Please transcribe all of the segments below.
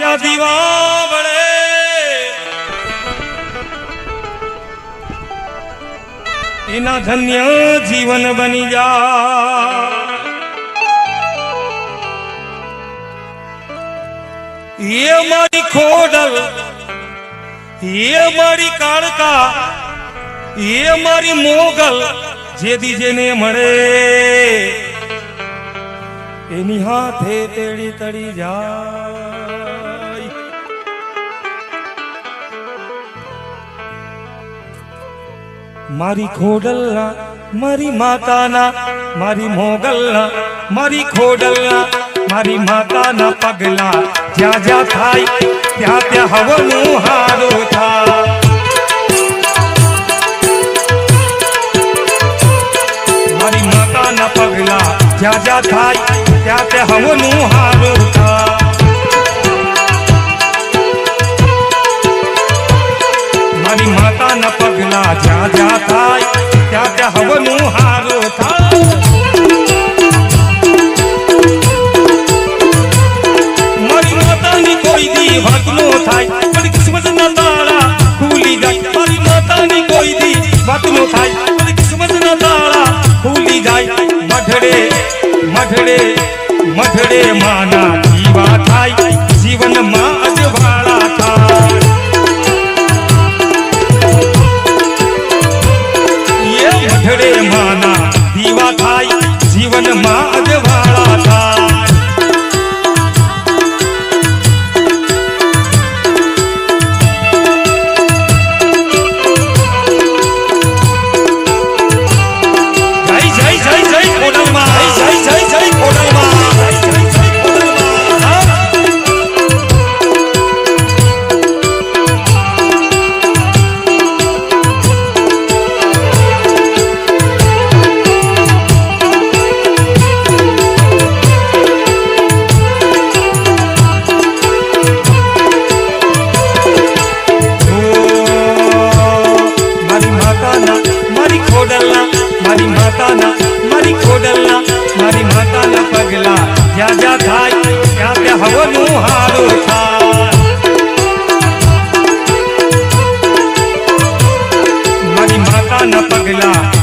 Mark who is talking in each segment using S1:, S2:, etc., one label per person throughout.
S1: જા દીવા વળે. એના ધન્ય જીવન બની જા. એ મારી ખોડલ, એ મારી કાળકા, એ મારી મોગલ જેથી જેને મળે. એની હાથે તેડી તડી જાય મારી ખોડલના મારી માતાના મારી મોગલના મારી ખોડલના મારી માતાના પગલા જ્યાં જ્યાં થાય ત્યાં ત્યાં હવનું હારું થાય મારી માતાના પગલા જ્યાં જ્યાં થાય ત્યાં ત્યાં હવનું હારું થાય મારી પગલા જ્યાં જ્યાં થાય, ત્યાં ત્યાં હવનું હારું થાય. મારી જાય. મારી માતાની માના જીવા થાય. જીવનમાં એ મઢડે માના દીવા થાય જીવનમાં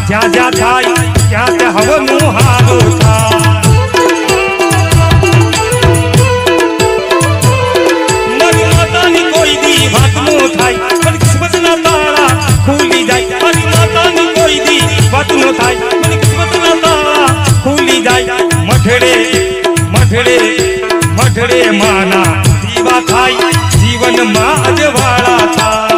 S1: જ્યાં જ્યાં થાય, ત્યાં ત્યાં હવનું હારું થાય. મઠડે મઠડે માના દીવા થાય, જીવનમાં અજવાળા થાય.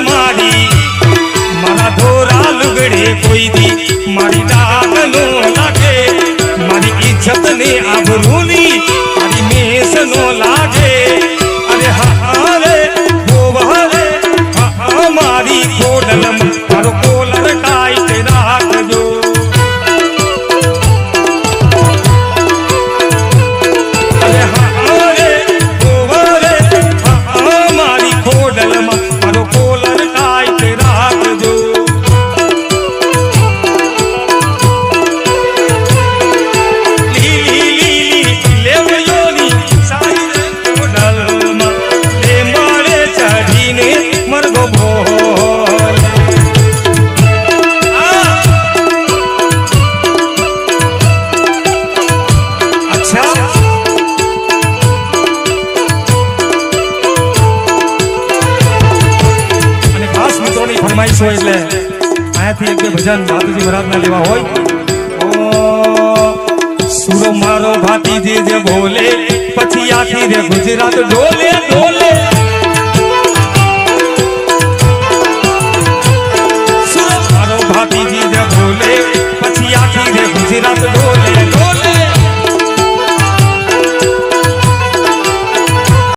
S1: માડી. મારા ધોરા લુગડે કોઈ દી. મારી છો એટલે અહીંયાથી એક બે ભજન માતાજી મહારાજના લેવા હોય. સુરો મારો ભાતીજી જે બોલે, પછી આખી રે ગુજરાત ડોલે ડોલે.